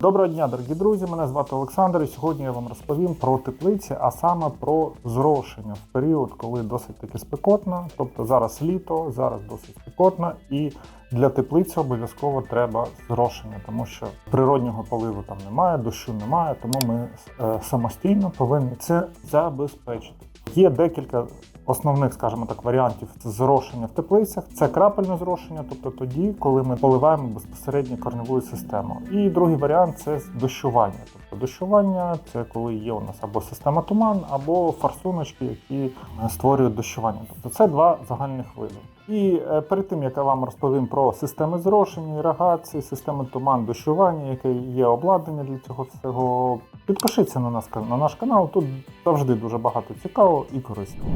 Доброго дня, дорогі друзі! Мене звати Олександр. І сьогодні я вам розповім про теплиці, а саме про зрошення в період, коли досить таки спекотно. Тобто зараз літо, зараз досить спекотно, і для теплиці обов'язково треба зрошення, тому що природнього поливу там немає, дощу немає, тому ми е, самостійно повинні це забезпечити. Є декілька основних, скажімо так, варіантів зрошення в теплицях. Це крапельне зрошення, тобто тоді, коли ми поливаємо безпосередньо корневою системою. І другий варіант це дощування. Тобто дощування це коли є у нас або система туман, або форсуночки, які е, створюють дощування. Тобто це два загальних види. І е, перед тим як я вам розповім про системи зрошення, іригації, системи туман, дощування, яке є обладнання для цього всього, підпишіться на нас на наш канал. Тут завжди дуже багато цікавого і корисного.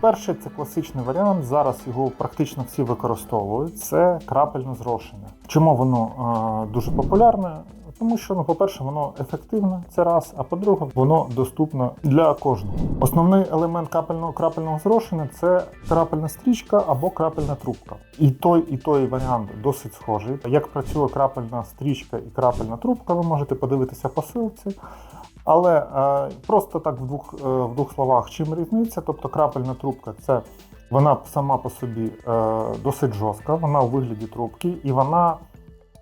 Перший це класичний варіант. Зараз його практично всі використовують. Це крапельне зрошення. Чому воно е, дуже популярне? Тому що, ну, по-перше, воно ефективне, це раз, а по-друге, воно доступно для кожного. Основний елемент крапельного крапельного зрошення це крапельна стрічка або крапельна трубка. І той, і той варіант досить схожий. Як працює крапельна стрічка і крапельна трубка, ви можете подивитися по силці. Але е, просто так в двох, е, в двох словах, чим різниця? Тобто крапельна трубка це вона сама по собі е, досить жорстка, вона у вигляді трубки, і вона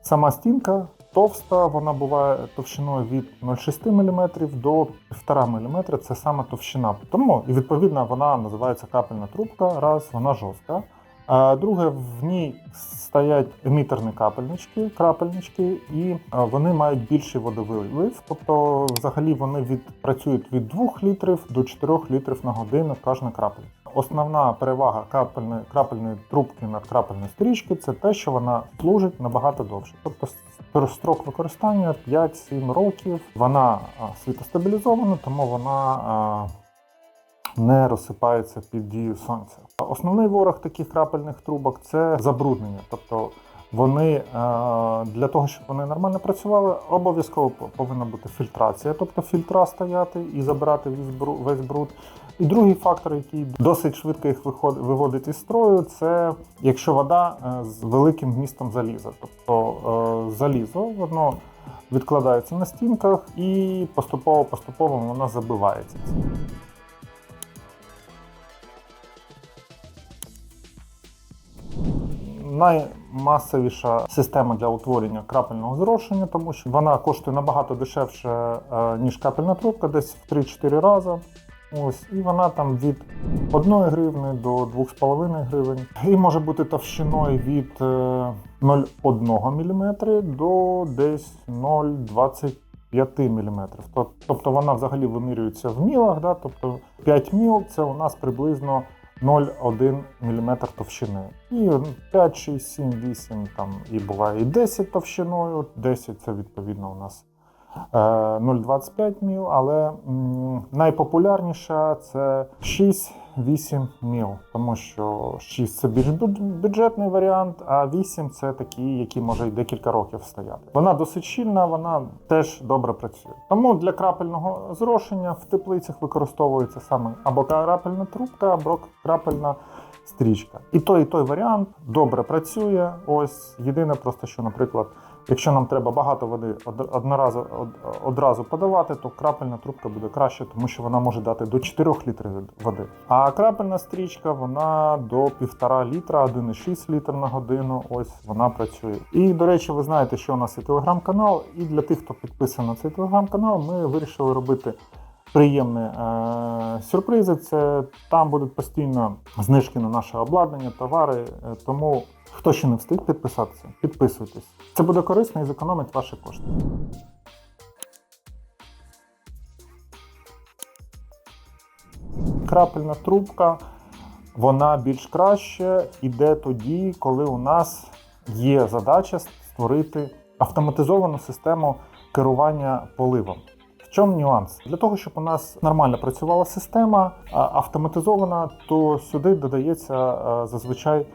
сама стінка товста, вона буває товщиною від 0,6 мм до 1,5 мм, це саме товщина. Тому і відповідно вона називається крапельна трубка, раз вона жорстка. А друге, в ній стоять емітерні капельнички, крапельнички, і вони мають більший водовилив. Тобто, взагалі, вони від працюють від 2 літрів до 4 літрів на годину кожна крапля. Основна перевага крапельної крапельної трубки над крапельною стрічки це те, що вона служить набагато довше. Тобто строк використання 5-7 років. Вона світостабілізована, тому вона не розсипається під дією сонця. Основний ворог таких крапельних трубок це забруднення. Тобто вони е, для того, щоб вони нормально працювали, обов'язково повинна бути фільтрація, тобто фільтра стояти і забирати весь бруд. І другий фактор, який досить швидко їх виводить із строю, це якщо вода е, з великим вмістом заліза. Тобто е, залізо воно відкладається на стінках і поступово-поступово воно забивається. Наймасовіша система для утворення крапельного зрошення, тому що вона коштує набагато дешевше, е, ніж капельна трубка, десь в 3-4 рази. Ось, І вона там від 1 гривни до 2,5 гривень. І може бути товщиною від 0,1 мм до десь 0,25 мм. Тобто вона взагалі вимірюється в мілах. Да? Тобто 5 міл це у нас приблизно 0,1 мм товщини. І 5, 6, 7, 8 там і буває і 10 товщиною. 10 це відповідно у нас 0,25 міл, але найпопулярніша це 6-8 міл, тому що 6 це більш бюджетний варіант, а 8 це такі, які може й декілька років стояти. Вона досить щільна, вона теж добре працює. Тому для крапельного зрошення в теплицях використовується саме або крапельна трубка, або крапельна. Стрічка. І той, і той варіант добре працює. Ось єдине, просто що, наприклад, Якщо нам треба багато води одноразу, одразу подавати, то крапельна трубка буде краще, тому що вона може дати до 4 літрів води. А крапельна стрічка вона до 1,5 літра, 1,6 літр на годину. Ось вона працює. І, до речі, ви знаєте, що у нас є телеграм-канал. І для тих, хто підписаний на цей телеграм-канал, ми вирішили робити. Приємні е, сюрпризи. Це там будуть постійно знижки на наше обладнання, товари. Е, тому хто ще не встиг підписатися, підписуйтесь. Це буде корисно і зекономить ваші кошти. Крапельна трубка, вона більш краще іде тоді, коли у нас є задача створити автоматизовану систему керування поливом. Чому нюанс? Для того, щоб у нас нормально працювала система автоматизована, то сюди додається зазвичай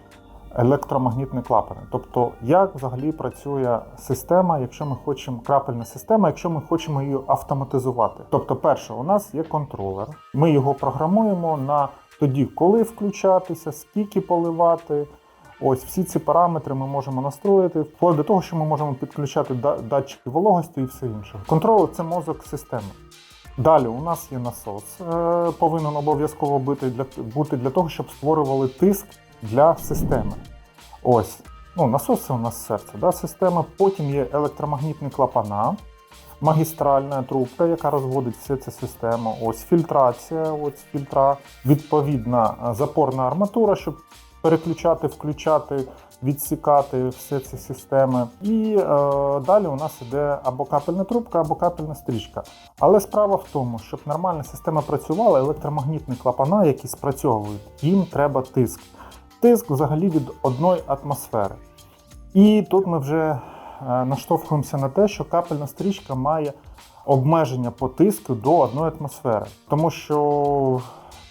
електромагнітні клапани. Тобто, як взагалі працює система, якщо ми хочемо крапельна система, якщо ми хочемо її автоматизувати. Тобто, перше, у нас є контролер, ми його програмуємо на тоді, коли включатися, скільки поливати. Ось всі ці параметри ми можемо настроїти, вплоть до того, що ми можемо підключати датчики вологості і все інше. Контролер це мозок системи. Далі у нас є насос, е, повинен обов'язково бути для, того, щоб створювали тиск для системи. Ось, ну, насос це у нас серце да, системи. Потім є електромагнітні клапана, магістральна трубка, яка розводить всю цю систему. Ось фільтрація, ось фільтра, відповідна е, запорна арматура, щоб переключати, включати, відсікати всі ці системи. І е, далі у нас іде або капельна трубка, або капельна стрічка. Але справа в тому, щоб нормальна система працювала, електромагнітні клапана, які спрацьовують, їм треба тиск. Тиск взагалі від одної атмосфери. І тут ми вже е, наштовхуємося на те, що капельна стрічка має обмеження по тиску до одної атмосфери, тому що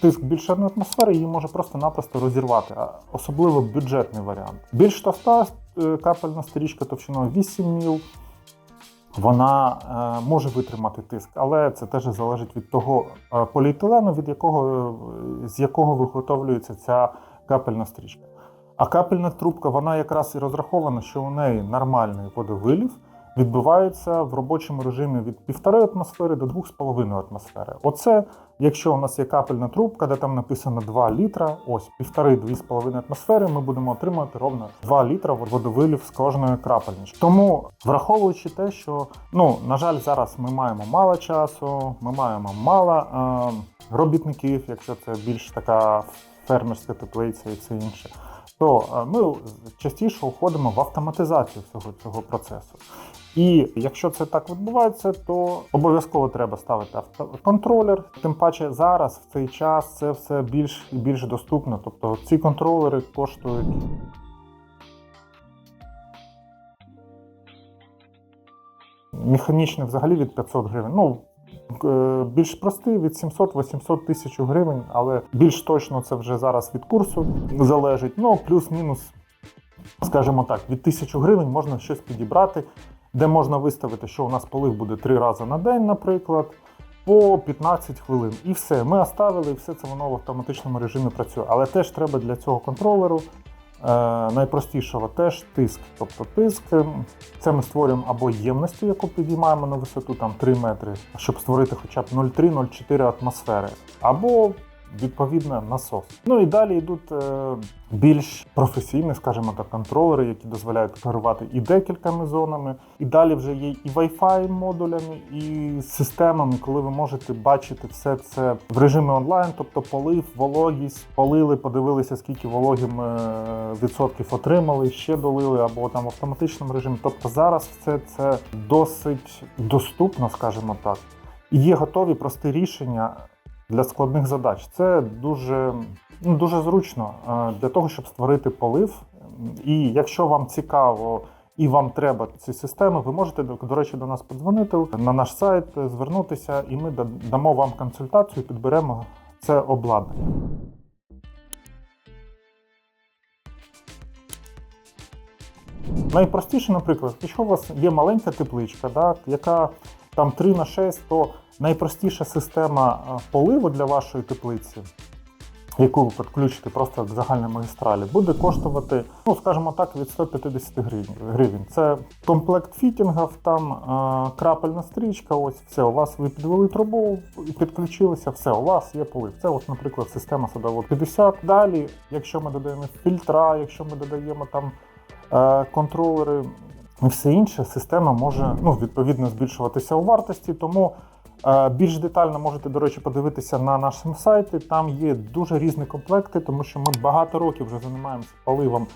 тиск більше одної атмосфери її може просто-напросто розірвати, особливо бюджетний варіант. Більш товста е, капельна стрічка товщиною 8 міл. Вона е, може витримати тиск, але це теж залежить від того е, поліетилену, від якого, е, з якого виготовлюється ця капельна стрічка. А капельна трубка, вона якраз і розрахована, що у неї нормальний водовилів відбувається в робочому режимі від 1,5 атмосфери до 2,5 атмосфери. Оце, якщо у нас є капельна трубка, де там написано 2 літра, ось 1,5-2,5 атмосфери, ми будемо отримувати ровно 2 літра водовилів з кожної крапельнички. Тому, враховуючи те, що ну, на жаль, зараз ми маємо мало часу, ми маємо мало е, робітників, якщо це більш така фермерська теплиця і все інше то е, ми частіше уходимо в автоматизацію всього цього процесу. І якщо це так відбувається, то обов'язково треба ставити автоконтролер. Тим паче зараз в цей час це все більш і більш доступно. Тобто ці контролери коштують. Механічний взагалі від 500 гривень. Ну, е, більш простий від 700-800 тисяч гривень, але більш точно це вже зараз від курсу залежить. Ну, плюс-мінус, скажімо так, від 1000 гривень можна щось підібрати, де можна виставити, що у нас полив буде 3 рази на день, наприклад, по 15 хвилин. І все. Ми оставили, і все це воно в автоматичному режимі працює. Але теж треба для цього контролеру. е, Найпростішого теж тиск. Тобто тиск ем, це ми створюємо або ємності, яку підіймаємо на висоту там 3 метри, щоб створити хоча б 0,3-0,4 атмосфери, або відповідно насос. Ну і далі йдуть е, більш професійні, скажімо так, контролери, які дозволяють керувати і декількома зонами. І далі вже є і Wi-Fi модулями, і системами, коли ви можете бачити все це в режимі онлайн, тобто полив, вологість, полили, подивилися, скільки вологі ми е, відсотків отримали, ще долили, або там в автоматичному режимі. Тобто зараз все це досить доступно, скажімо так. І є готові прості рішення для складних задач. Це дуже, ну, дуже зручно е, для того, щоб створити полив. І якщо вам цікаво і вам треба ці системи, ви можете, до речі, до нас подзвонити на наш сайт, звернутися, і ми дамо вам консультацію, підберемо це обладнання. Найпростіше, наприклад, якщо у вас є маленька тепличка, да, яка там 3 на 6, то найпростіша система е, поливу для вашої теплиці, яку ви підключите просто як загальна магістралі, буде коштувати, ну скажімо так, від 150 гривень. Це комплект фітінгів, там е, крапельна стрічка. Ось все. У вас ви підвели трубу і підключилися, все, у вас є полив. Це, от, наприклад, система садовод 50. Далі, якщо ми додаємо фільтра, якщо ми додаємо там е, контролери. І все інше система може ну, відповідно збільшуватися у вартості. Тому більш детально можете, до речі, подивитися на нашому сайті. Там є дуже різні комплекти, тому що ми багато років вже займаємося поливом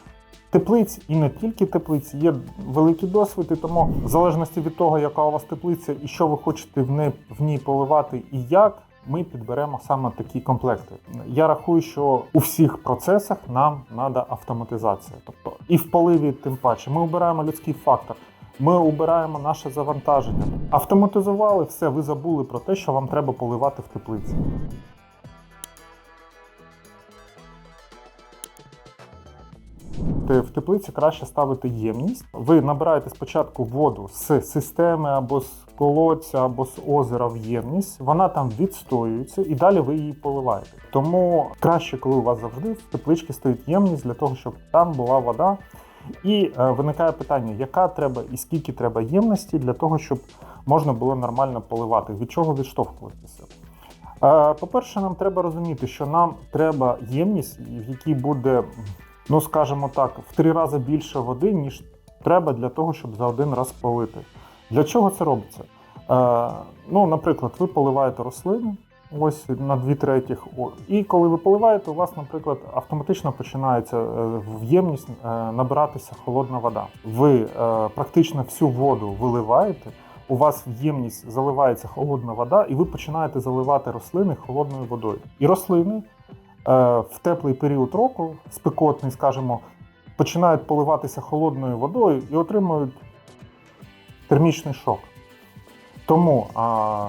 теплиць і не тільки теплиць. Є великий досвід, і тому в залежності від того, яка у вас теплиця і що ви хочете в ній, в ній поливати і як. Ми підберемо саме такі комплекти. Я рахую, що у всіх процесах нам треба автоматизація. Тобто і в поливі, тим паче, ми обираємо людський фактор. Ми обираємо наше завантаження. Автоматизували все, ви забули про те, що вам треба поливати в теплиці. В теплиці краще ставити ємність. Ви набираєте спочатку воду з системи або з колодця, або з озера в ємність. Вона там відстоюється, і далі ви її поливаєте. Тому краще, коли у вас завжди в тепличці стоїть ємність для того, щоб там була вода. І е, виникає питання, яка треба і скільки треба ємності для того, щоб можна було нормально поливати, від чого відштовхуватися. Е, По-перше, нам треба розуміти, що нам треба ємність, в якій буде, ну скажімо так, в три рази більше води, ніж треба для того, щоб за один раз полити. Для чого це робиться? Е, Ну, наприклад, ви поливаєте рослини. Ось на дві третіх. І коли ви поливаєте, у вас, наприклад, автоматично починається е, в ємність е, набиратися холодна вода. Ви е, практично всю воду виливаєте, у вас в ємність заливається холодна вода, і ви починаєте заливати рослини холодною водою. І рослини в теплий період року, спекотний, скажімо, починають поливатися холодною водою і отримують термічний шок. Тому,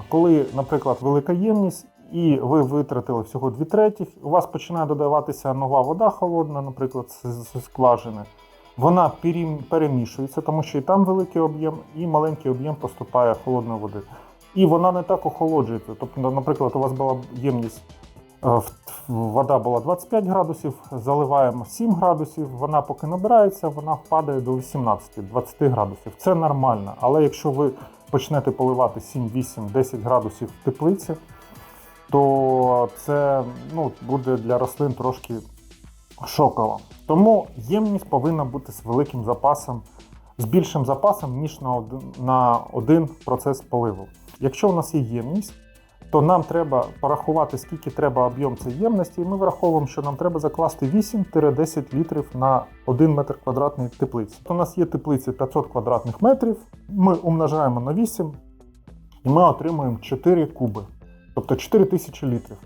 коли, наприклад, велика ємність, і ви витратили всього 2 третіх, у вас починає додаватися нова вода холодна, наприклад, з, скважини. Вона перемішується, тому що і там великий об'єм, і маленький об'єм поступає холодної води. І вона не так охолоджується. Тобто, наприклад, у вас була ємність, е, вода була 25 градусів, заливаємо 7 градусів, вона поки набирається, вона впадає до 18-20 градусів. Це нормально. Але якщо ви почнете поливати 7, 8, 10 градусів в теплиці, то це ну, буде для рослин трошки шоково. Тому ємність повинна бути з великим запасом, з більшим запасом, ніж на один, на один процес поливу. Якщо у нас є ємність, то нам треба порахувати, скільки треба об'єм цієї ємності, і ми враховуємо, що нам треба закласти 8-10 літрів на 1 метр квадратний теплиці. У нас є теплиці 500 квадратних метрів, ми умножаємо на 8, і ми отримуємо 4 куби, тобто 4000 літрів.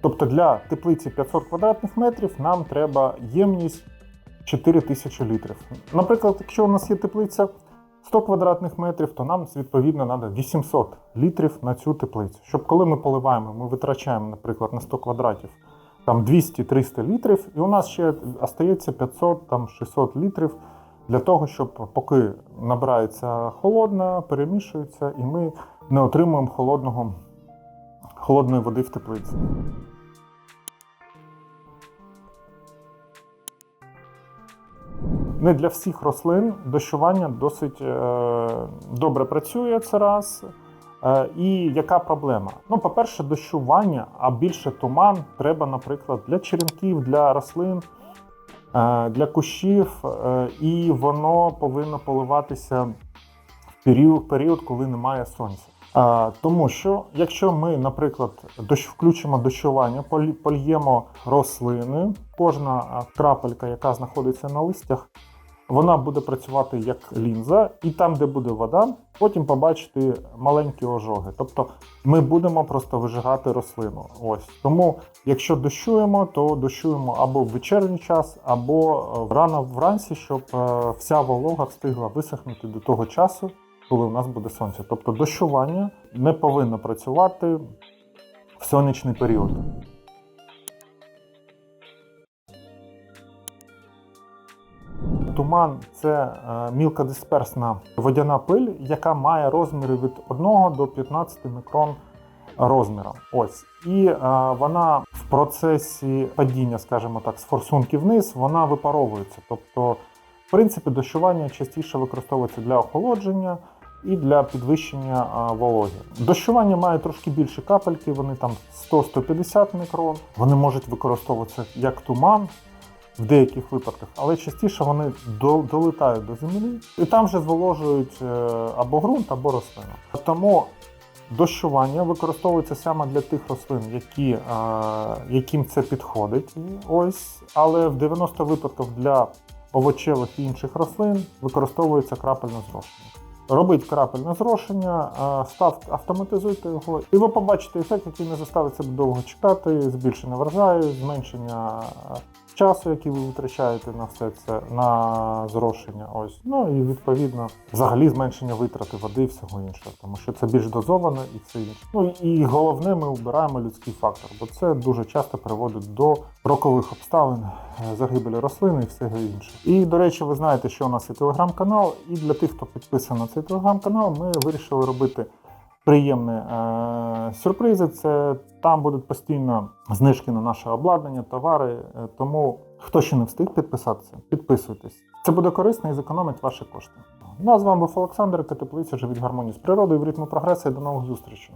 Тобто для теплиці 500 квадратних метрів нам треба ємність 4000 літрів. Наприклад, якщо у нас є теплиця 100 квадратних метрів, то нам відповідно треба 800 літрів на цю теплицю. Щоб коли ми поливаємо, ми витрачаємо, наприклад, на 100 квадратів там 200-300 літрів, і у нас ще остається 500 там 600 літрів для того, щоб поки набирається холодна, перемішується, і ми не отримуємо холодного, холодної води в теплиці. Не для всіх рослин дощування досить е, добре працює це раз. Е, і яка проблема? Ну, по-перше, дощування, а більше туман треба, наприклад, для черенків, для рослин, е, для кущів, і воно повинно поливатися в період, період коли немає сонця. Тому що якщо ми, наприклад, дощ, включимо дощування, польємо рослини, кожна крапелька, яка знаходиться на листях, вона буде працювати як лінза, і там, де буде вода, потім побачити маленькі ожоги. Тобто ми будемо просто вижигати рослину. Ось тому, якщо дощуємо, то дощуємо або в вечірній час, або е, рано вранці, щоб е, вся волога встигла висохнути до того часу, коли у нас буде сонце. Тобто дощування не повинно працювати в сонячний період. Туман це е, мілкодисперсна водяна пиль, яка має розміри від 1 до 15 мікрон розміром. Ось. І е, вона в процесі падіння, скажімо так, з форсунки вниз, вона випаровується. Тобто, в принципі, дощування частіше використовується для охолодження і для підвищення а, вологи. Дощування має трошки більше капельки, вони там 100-150 мікрон. Вони можуть використовуватися як туман в деяких випадках, але частіше вони до- долетають до землі і там вже зволожують е, або ґрунт, або рослину. Тому дощування використовується саме для тих рослин, які, е, яким це підходить. Ось, але в 90 випадках для овочевих і інших рослин використовується крапельне зрошення. Робіть крапельне зрошення, е, став, автоматизуйте його, і ви побачите ефект, який не заставить себе довго чекати, збільшення врожаю, зменшення часу, який ви витрачаєте на все це, на зрошення. Ось. Ну і відповідно взагалі зменшення витрати води і всього іншого, тому що це більш дозовано і все інше. Ну і головне, ми вбираємо людський фактор, бо це дуже часто приводить до рокових обставин е, загибелі рослин і всього іншого. І, до речі, ви знаєте, що у нас є телеграм-канал, і для тих, хто підписаний на цей телеграм-канал, ми вирішили робити приємні е, сюрпризи. Це там будуть постійно знижки на наше обладнання, товари. Е, Тому хто ще не встиг підписатися, підписуйтесь. Це буде корисно і зекономить ваші кошти. Ну а з вами був Олександр Катеплиця, живіть гармонію з природою в ритму прогресу і до нових зустрічей.